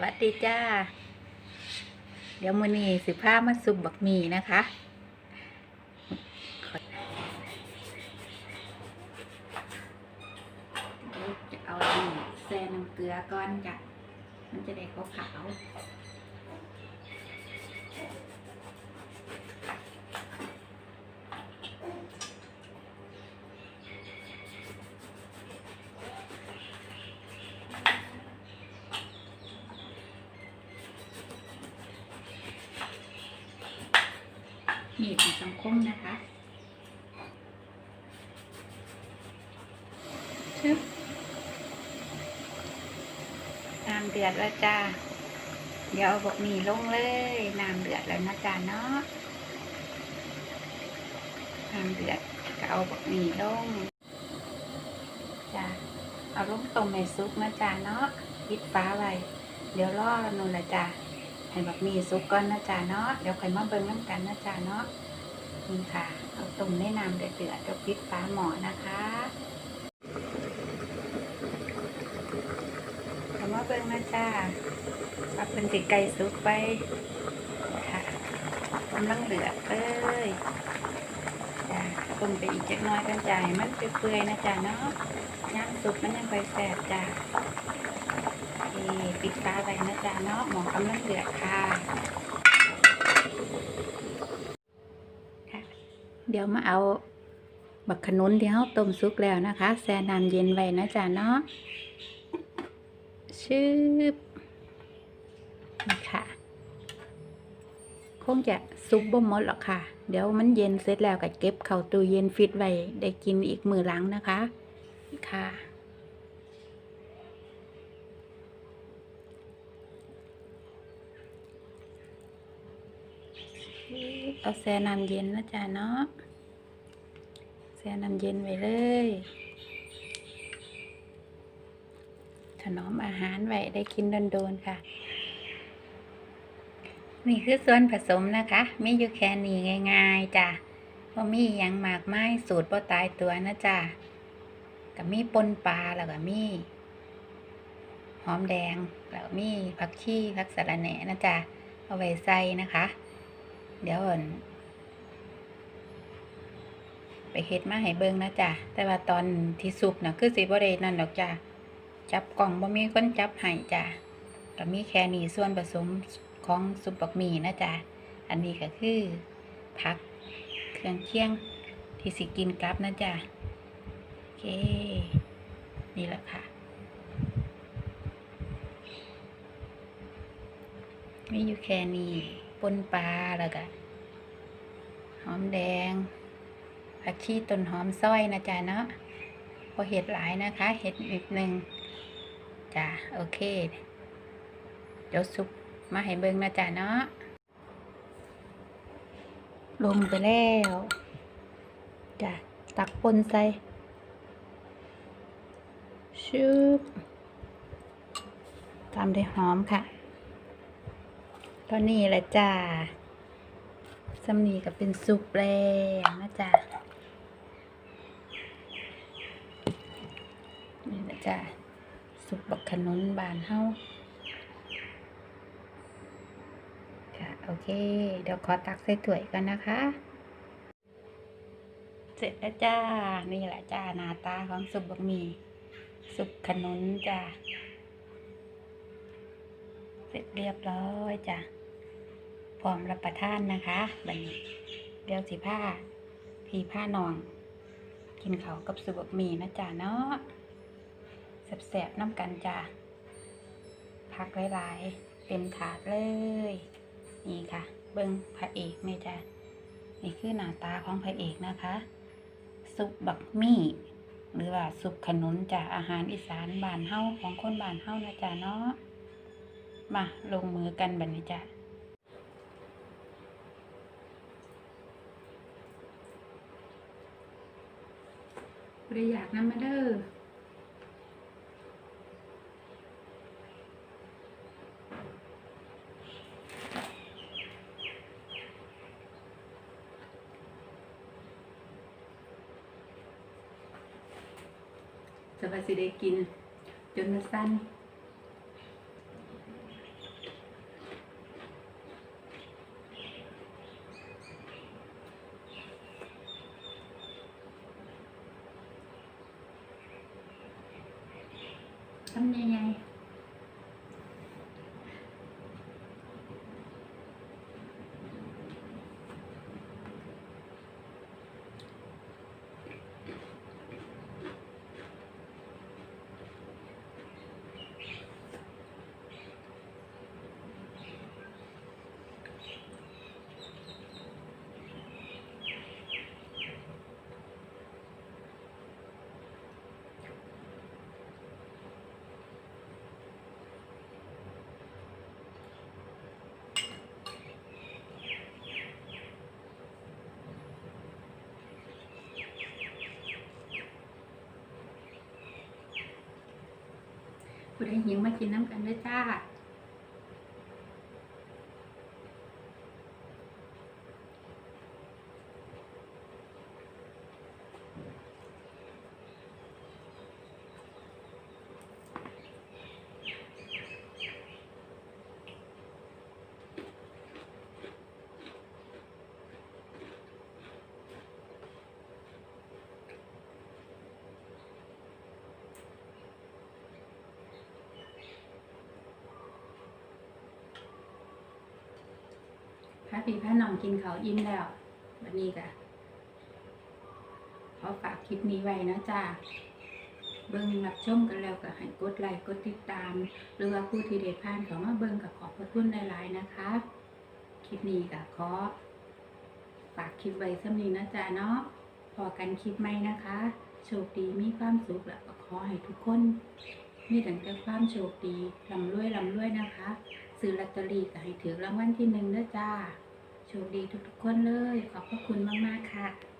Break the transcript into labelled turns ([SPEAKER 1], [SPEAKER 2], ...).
[SPEAKER 1] วัสดีจ้า เดี๋ยวมือนี้สิผ้ามาสุบบักหมี่นะคะจะเอาอันแซ่น้ำเกลือก่อนจ้ะมันจะได้ขาวขาว มีดของสังคมนะคะชึบน้ำเดือดแล้วจ้า เดี๋ยวเอาบกหมี่ลงเลย น้ำเดือดแล้วนะจ๊ะเนาะ น้ำเดือดก็เอาบกหมี่ลงจ้ะเอาลงต้มในซุปนะจ๊ะเนาะปิดฟ้าไว้ เดี๋ยวรอนูนละจ้ะ ให้บักมี่ซุปก่อนนะจ๊ะเนาะเดี๋ยวค่อยมาเบิ่งน้ำกันนะจ๊ะเนาะนี่ค่ะเอาต้มในน้ำเดือดเดี๋ยวปิดฟ้าหมอนะคะเอามาเบิ่งนะจ๊ะปักเป็นติไก่ซุปไปค่ะกำลังเหลือเลยจ้ะต้มไปอีกจักน้อยกันจ้ะให้มันเปื่อยๆนะจ๊ะเนาะย่างสุกมันยังไปแสบจ้ะ เอปิดฟ้าไว้นะจ๊ะเนาะหมอกำลังเดือดค่ะ เดี๋ยวมาเอาบักขนุนที่เขาต้มซุกแล้วนะคะ แช่น้ำเย็นไว้นะจ๊ะเนาะชืบนี่ค่ะคงจะซุปบ่หมดหรอกค่ะ เดี๋ยวมันเย็นเสร็จแล้วก็เก็บเข้าตู้เย็นฟิตไว้ได้กินอีกมือหลังนะคะ ค่ะ เอาแช่น้ำเย็นนะจ๊ะเนาะแช่น้ำเย็นไว้เลย ถนอมอาหารไว้ได้กินโดนๆค่ะ นี่คือส่วนผสมนะคะมีอยู่แค่นี้ง่ายๆจ้ะว่าะมีหยังหมากไม้สูตรบ่ตายตัวนะจ้ะกับมีปนปลาแล้วก็มีหอมแดงแล้วมีผักชีผักสะระแหน่นะจ๊ะเอาไว้ใส่นะคะ เดี๋ยวอ่อนไปเฮ็ดมาให้เบิ่งนะจ๊ะแต่ว่าตอนที่สุกนะคือสิบ่ได้นั่นดอกจ้ะ จับกล่องบ่มีคนจับให้จ้ะก็มีแค่นี้ส่วนผสมของซุปบักหมี่นะจ๊ะอันนี้ก็คือผักเครื่องเคียงที่สิกินกลับนะจ๊ะโอเค นี่แหละค่ะ มีอยู่แค่นี้ ปนปลาแล้วก็หอมแดงผักชีต้นหอมซอยนะจ๊ะเนาะพอเห็ดหลายนะคะ เห็ดอีกหนึ่งจ้ะโอเค เดี๋ยวซุปมาให้เบิ่งนะจ๊ะเนาะลงไปแล้วจ้ะตักปนใส่ชืบตามด้วยหอมค่ะ ตอนนี้แหละจ้าสำนีก็เป็นซุปแล้วนะจ๊ะนี่นะจ๊ะซุปบักขนุนบานเฮาค่ะโอเค เดี๋ยวขอตักใส่ถ้วยกันนะคะ เสร็จแล้วจ้า นี่แหละจ้าหน้าตาของซุปบะหมี่ซุปขนุนจ้าเสร็จเรียบร้อยจ้า พร้อมรับประทานนะคะบัดนี้เดี๋ยวสิผ้าพี่ผ้านอง กินเขากับซุบมีนะจ้าเนาะแสบๆน้ำกันจ้าพักหลายๆเต็มถาดเลย นี่ค่ะ เบิ้งพระเอกไหมจ๊ะนี่คือหน้าตาของพระเอกนะคะ ซุปบักมี่หรือว่าซุปขนุนจากอาหารอีสานบ้านเฮาของคนบ้านเฮานะจ๊ะเนาะมาลงมือกันบัดนี้จ้ะ บริอยากนำมาเด้อจะวัสดีได้กิน จนมันสั้น ทำยั ผู้ใดหิวมากินน้ำกันด้วยจ้า พระพี่พระน้องกินเขาอิ่มแล้ววันนี้ก็ขอฝากคลิปนี้ไว้นะจ้าเบิ่งรับชมกันแล้วก็ให้กดไลค์กดติดตาม หรือว่าผู้ที่เด็ดผ่านขามาเบิ่งกับขอบพระคุณหลายๆนะคะ คลิปนี้ก็ขอฝากคลิปไว้สำนี้นะจ๊ะเนาะพอกันคลิปใหม่นะคะ โชคดีมีความสุขและก็ขอให้ทุกคน มีแต่แต่ความโชคดีลำรวยลำรวยนะคะ ซื้อลอตเตอรี่ก็ให้ถือรางวัลที่หนึ่งเด้อจ้า โชคดีทุกๆคนเลย ขอบพระคุณมากๆค่ะ